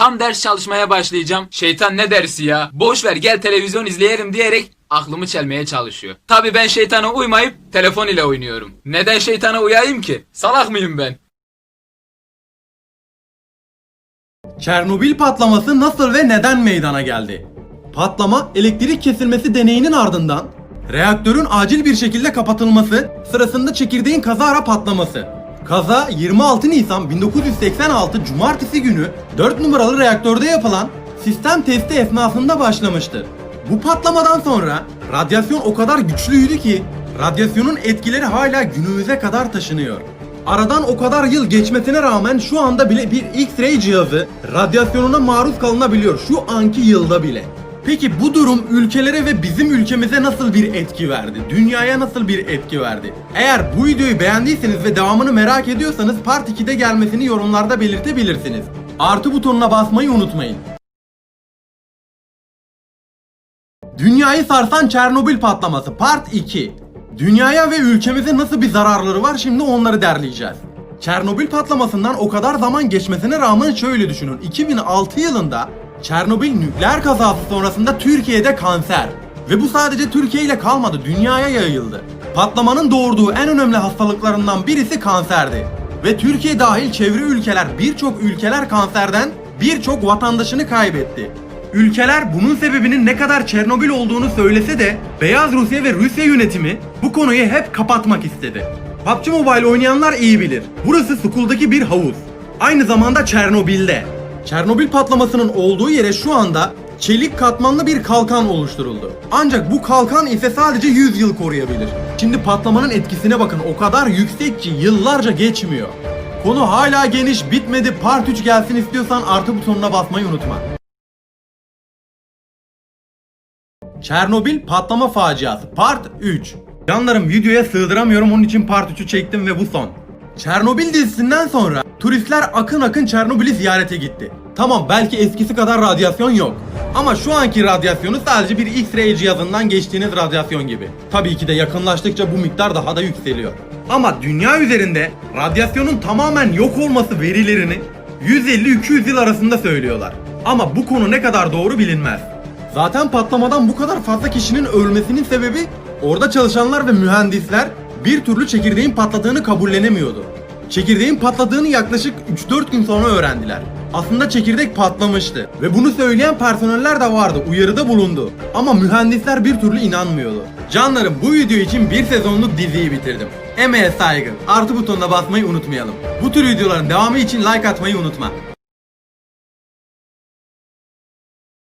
Tam ders çalışmaya başlayacağım. Şeytan ne dersi ya? Boş ver gel televizyon izleyelim diyerek aklımı çelmeye çalışıyor. Tabi ben şeytana uymayıp telefon ile oynuyorum. Neden şeytana uyayım ki? Salak mıyım ben? Çernobil patlaması nasıl ve neden meydana geldi? Patlama elektrik kesilmesi deneyinin ardından reaktörün acil bir şekilde kapatılması sırasında çekirdeğin kazara patlaması. Kaza 26 Nisan 1986 Cumartesi günü 4 numaralı reaktörde yapılan sistem testi esnasında başlamıştır. Bu patlamadan sonra radyasyon o kadar güçlüydü ki radyasyonun etkileri hala günümüze kadar taşınıyor. Aradan o kadar yıl geçmesine rağmen şu anda bile bir X-ray cihazı radyasyonuna maruz kalınabiliyor şu anki yılda bile. Peki bu durum ülkelere ve bizim ülkemize nasıl bir etki verdi? Dünyaya nasıl bir etki verdi? Eğer bu videoyu beğendiyseniz ve devamını merak ediyorsanız Part 2'de gelmesini yorumlarda belirtebilirsiniz. Artı butonuna basmayı unutmayın. Dünyayı sarsan Çernobil patlaması Part 2. Dünyaya ve ülkemize nasıl bir zararları var şimdi onları derleyeceğiz. Çernobil patlamasından o kadar zaman geçmesine rağmen şöyle düşünün. 2006 yılında Çernobil nükleer kazası sonrasında Türkiye'de kanser. Ve bu sadece Türkiye ile kalmadı, dünyaya yayıldı. Patlamanın doğurduğu en önemli hastalıklarından birisi kanserdi. Ve Türkiye dahil çevre ülkeler birçok ülkeler kanserden birçok vatandaşını kaybetti. Ülkeler bunun sebebinin ne kadar Çernobil olduğunu söylese de Beyaz Rusya ve Rusya yönetimi bu konuyu hep kapatmak istedi. PUBG Mobile oynayanlar iyi bilir. Burası Skull'daki bir havuz. Aynı zamanda Çernobil'de. Çernobil patlamasının olduğu yere şu anda çelik katmanlı bir kalkan oluşturuldu. Ancak bu kalkan ise sadece 100 yıl koruyabilir. Şimdi patlamanın etkisine bakın o kadar yüksek ki yıllarca geçmiyor. Konu hala geniş bitmedi part 3 gelsin istiyorsan artı butonuna basmayı unutma. Çernobil patlama faciası Part 3 Canlarım videoya sığdıramıyorum onun için Part 3'ü çektim ve bu son. Çernobil dizisinden sonra turistler akın akın Çernobil'i ziyarete gitti. Tamam belki eskisi kadar radyasyon yok. Ama şu anki radyasyonu sadece bir X-ray cihazından geçtiğiniz radyasyon gibi. Tabii ki de yakınlaştıkça bu miktar daha da yükseliyor. Ama dünya üzerinde radyasyonun tamamen yok olması verilerini 150-200 yıl arasında söylüyorlar. Ama bu konu ne kadar doğru bilinmez. Zaten patlamadan bu kadar fazla kişinin ölmesinin sebebi orada çalışanlar ve mühendisler bir türlü çekirdeğin patladığını kabullenemiyordu. Çekirdeğin patladığını yaklaşık 3-4 gün sonra öğrendiler. Aslında çekirdek patlamıştı ve bunu söyleyen personeller de vardı, uyarıda bulundu. Ama mühendisler bir türlü inanmıyordu. Canlarım bu video için bir sezonluk diziyi bitirdim. Emeğe saygı, artı butonuna basmayı unutmayalım. Bu tür videoların devamı için like atmayı unutma.